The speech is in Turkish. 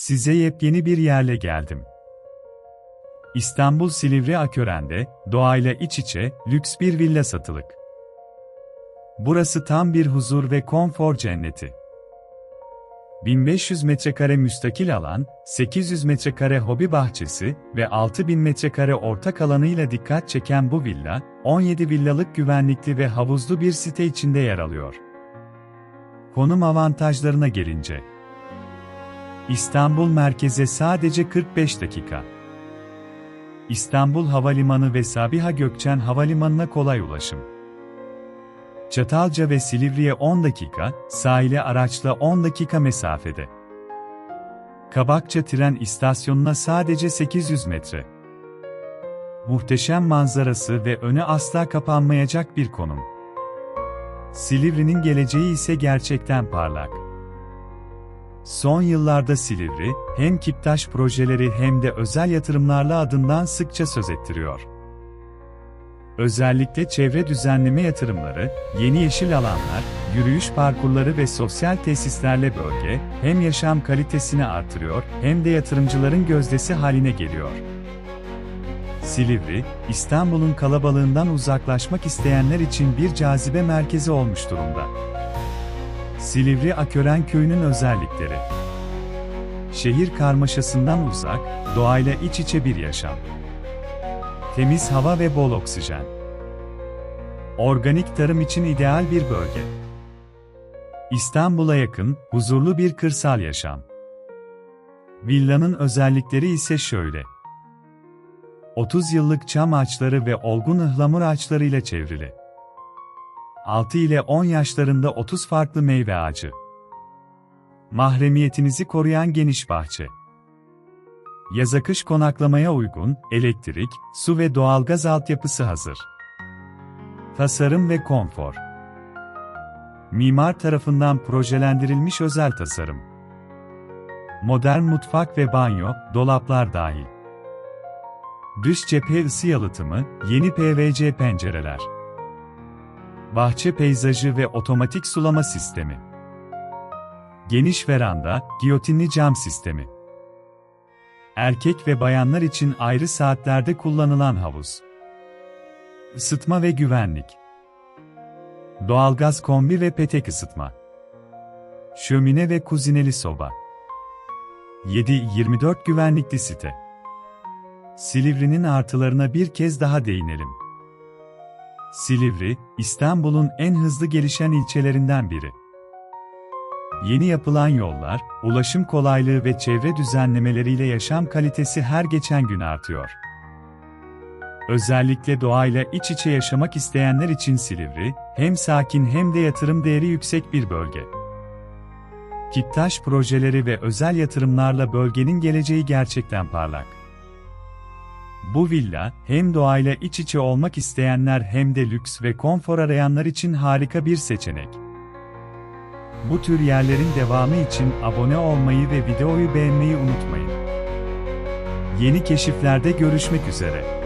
Size yepyeni bir yerle geldim. İstanbul Silivri Akören'de, doğayla iç içe, lüks bir villa satılık. Burası tam bir huzur ve konfor cenneti. 1500 metrekare müstakil alan, 800 metrekare hobi bahçesi ve 6000 metrekare ortak alanıyla dikkat çeken bu villa, 17 villalık güvenlikli ve havuzlu bir site içinde yer alıyor. Konum avantajlarına gelince, İstanbul merkeze sadece 45 dakika. İstanbul Havalimanı ve Sabiha Gökçen Havalimanı'na kolay ulaşım. Çatalca ve Silivri'ye 10 dakika, sahile araçla 10 dakika mesafede. Kabakça tren istasyonuna sadece 800 metre. Muhteşem manzarası ve önü asla kapanmayacak bir konum. Silivri'nin geleceği ise gerçekten parlak. Son yıllarda Silivri, hem Kiptaş projeleri hem de özel yatırımlarla adından sıkça söz ettiriyor. Özellikle çevre düzenleme yatırımları, yeni yeşil alanlar, yürüyüş parkurları ve sosyal tesislerle bölge, hem yaşam kalitesini artırıyor, hem de yatırımcıların gözdesi haline geliyor. Silivri, İstanbul'un kalabalığından uzaklaşmak isteyenler için bir cazibe merkezi olmuş durumda. Silivri Akören Köyü'nün özellikleri. Şehir karmaşasından uzak, doğayla iç içe bir yaşam. Temiz hava ve bol oksijen. Organik tarım için ideal bir bölge. İstanbul'a yakın, huzurlu bir kırsal yaşam. Villanın özellikleri ise şöyle. 30 yıllık çam ağaçları ve olgun ıhlamur ağaçlarıyla çevrili. 6 ile 10 yaşlarında 30 farklı meyve ağacı. Mahremiyetinizi koruyan geniş bahçe. Yaz akış konaklamaya uygun, elektrik, su ve doğalgaz altyapısı hazır. Tasarım ve konfor. Mimar tarafından projelendirilmiş özel tasarım. Modern mutfak ve banyo, dolaplar dahil. Dış cephe ısı yalıtımı, yeni PVC pencereler. Bahçe peyzajı ve otomatik sulama sistemi. Geniş veranda, giyotinli cam sistemi. Erkek ve bayanlar için ayrı saatlerde kullanılan havuz. Isıtma ve güvenlik. Doğalgaz kombi ve petek ısıtma. Şömine ve kuzineli soba. 7-24 güvenlikli site. Silivri'nin artılarına bir kez daha değinelim. Silivri, İstanbul'un en hızlı gelişen ilçelerinden biri. Yeni yapılan yollar, ulaşım kolaylığı ve çevre düzenlemeleriyle yaşam kalitesi her geçen gün artıyor. Özellikle doğayla iç içe yaşamak isteyenler için Silivri, hem sakin hem de yatırım değeri yüksek bir bölge. Kittaş projeleri ve özel yatırımlarla bölgenin geleceği gerçekten parlak. Bu villa, hem doğayla iç içe olmak isteyenler hem de lüks ve konfor arayanlar için harika bir seçenek. Bu tür yerlerin devamı için abone olmayı ve videoyu beğenmeyi unutmayın. Yeni keşiflerde görüşmek üzere.